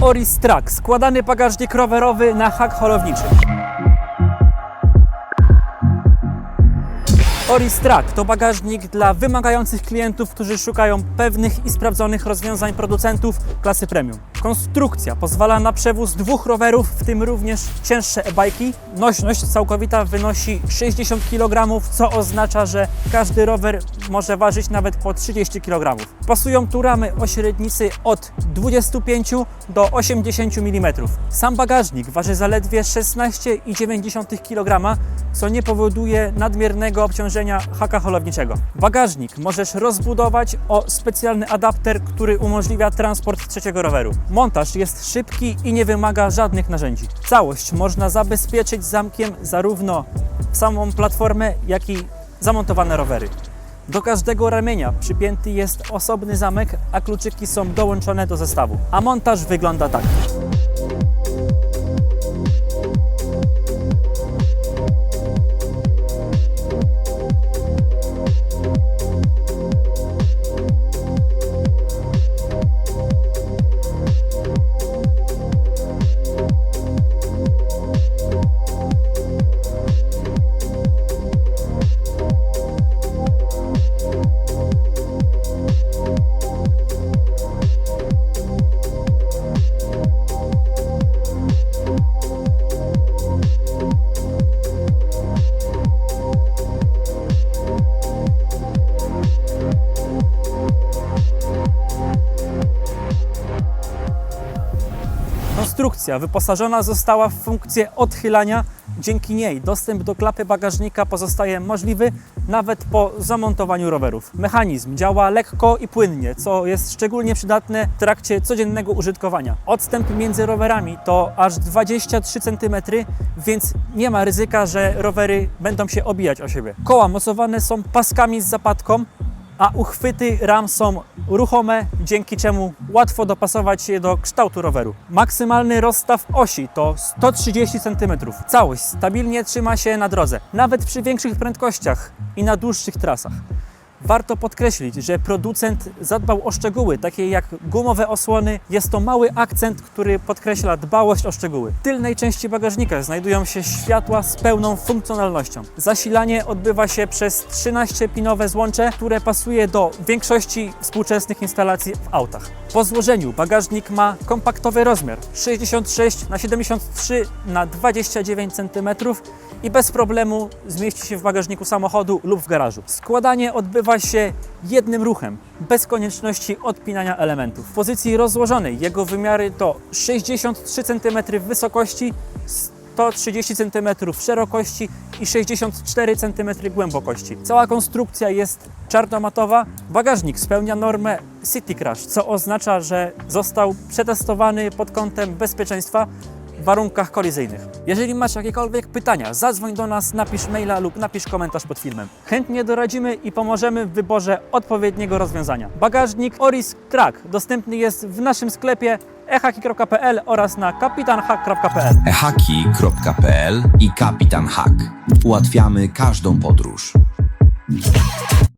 Oris Track, składany bagażnik rowerowy na hak holowniczy. Oris Track to bagażnik dla wymagających klientów, którzy szukają pewnych i sprawdzonych rozwiązań producentów klasy premium. Konstrukcja pozwala na przewóz dwóch rowerów, w tym również cięższe e-bajki. Nośność całkowita wynosi 60 kg, co oznacza, że każdy rower może ważyć nawet po 30 kg. Pasują tu ramy o średnicy od 25 do 80 mm. Sam bagażnik waży zaledwie 16,9 kg, co nie powoduje nadmiernego obciążenia haka holowniczego. Bagażnik możesz rozbudować o specjalny adapter, który umożliwia transport trzeciego roweru. Montaż jest szybki i nie wymaga żadnych narzędzi. Całość można zabezpieczyć zamkiem zarówno samą platformę, jak i zamontowane rowery. Do każdego ramienia przypięty jest osobny zamek, a kluczyki są dołączone do zestawu. A montaż wygląda tak. Konstrukcja wyposażona została w funkcję odchylania. Dzięki niej dostęp do klapy bagażnika pozostaje możliwy nawet po zamontowaniu rowerów. Mechanizm działa lekko i płynnie, co jest szczególnie przydatne w trakcie codziennego użytkowania. Odstęp między rowerami to aż 23 cm, więc nie ma ryzyka, że rowery będą się obijać o siebie. Koła mocowane są paskami z zapadką, a uchwyty ram są ruchome, dzięki czemu łatwo dopasować je do kształtu roweru. Maksymalny rozstaw osi to 130 cm. Całość stabilnie trzyma się na drodze, nawet przy większych prędkościach i na dłuższych trasach. Warto podkreślić, że producent zadbał o szczegóły, takie jak gumowe osłony. Jest to mały akcent, który podkreśla dbałość o szczegóły. W tylnej części bagażnika znajdują się światła z pełną funkcjonalnością. Zasilanie odbywa się przez 13-pinowe złącze, które pasuje do większości współczesnych instalacji w autach. Po złożeniu bagażnik ma kompaktowy rozmiar 66 na 73 na 29 cm i bez problemu zmieści się w bagażniku samochodu lub w garażu. Składanie odbywa się jednym ruchem, bez konieczności odpinania elementów. W pozycji rozłożonej jego wymiary to 63 cm wysokości, 130 cm szerokości i 64 cm głębokości. Cała konstrukcja jest czarnomatowa. Bagażnik spełnia normę City Crash, co oznacza, że został przetestowany pod kątem bezpieczeństwa warunkach kolizyjnych. Jeżeli masz jakiekolwiek pytania, zadzwoń do nas, napisz maila lub napisz komentarz pod filmem. Chętnie doradzimy i pomożemy w wyborze odpowiedniego rozwiązania. Bagażnik Oris Track dostępny jest w naszym sklepie ehaki.pl oraz na kapitanhack.pl. ehaki.pl i Kapitan Hack. Ułatwiamy każdą podróż.